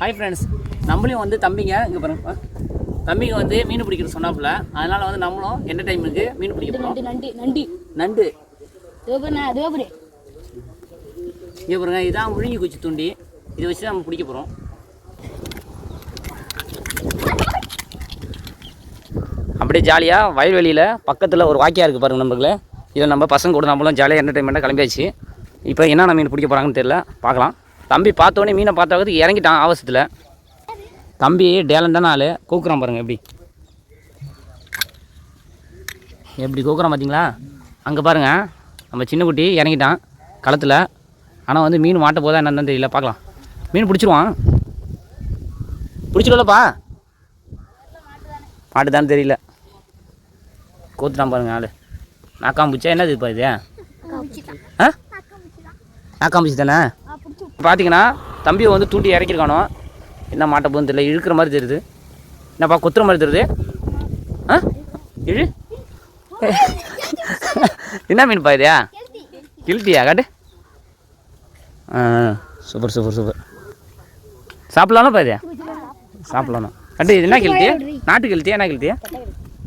Hi friends நம்மளையும் வந்து தம்பிங்க இங்கே பாருங்க. ஆ. தம்பிங்க வந்து மீன் பிடிக்கிற சொன்னாப்புல. அதனால வந்து நம்மளும் டைமுக்கு மீன் பிடிக்க போகிறோம் நண்டு நண்டு நண்டு. நண்டு. இங்கே பாருங்க இதான் முழுங்கி குச்சி தூண்டி. இதை வச்சு நம்ம பிடிக்க போகிறோம் அப்படியே ஜாலியாக வயல்வெளியில் பக்கத்தில் ஒரு வாக்கியா இருக்குது பாருங்க நண்பர்களே. இதில் நம்ம பசங்க கூட நம்மளும் ஜாலியாக என்டர்டைன்மெண்ட்டாக கிளம்பியாச்சு. இப்போ என்னென்ன மீன் பிடிக்க போகிறாங்கன்னு தெரியல. பார்க்கலாம். தம்பி பார்த்தோன்னே மீனை பார்த்தாவது இறங்கிட்டான் ஆவசத்தில். தம்பி டேலண்டான ஆள்? கூக்குறான் பாருங்க எப்படி? எப்படி கூக்குறான் பார்த்தீங்களா அங்கே பாருங்க நம்ம சின்ன குட்டி இறங்கிட்டான் களத்தில். ஆனால் வந்து மீன் மாட்ட போதா என்னன்னு தெரியல பார்க்கலாம். மீன் பிடிச்சிருவான். பிடிச்சிருவலப்பா மாட்டுதான்னு தெரியல. கோத்துட்டான் பாருங்க ஆள். நாக்காம்பூச்சா என்னது இப்போ இது? ஆ? நாக்காம்பூச்சி தானே? பார்த்தீங்கன்னா தம்பியை வந்து தூண்டி இறக்கிருக்கானோ என்ன மாட்ட போகுதுன்னு தெரியல இழுக்கிற மாதிரி தெரியுது. என்னப்பா கொத்துற மாதிரி தெரியுது? ஆ? இழு. என்ன மீன் இது? கில்ட்டியா? காட்டு. ஆ சூப்பர் சூப்பர் சூப்பர். சாப்பிட்லாம்ப்பா பாதியா சாப்பிட்லாம்? கட்டு இது என்ன கிழ்த்தி நாட்டு கிழ்த்தியா என்ன கிழ்த்தியா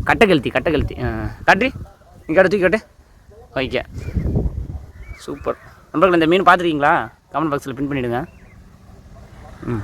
கட்டை கிழ்த்தி கட்டை கிழ்த்தி ஆ காட்டி இங்கே தூக்கி காட்டு. ஓகே. சூப்பர். நண்பர்கள் இந்த மீன் பார்த்துருக்கீங்களா? கமெண்ட் பாக்ஸில் பின் பண்ணிவிடுங்க ம்.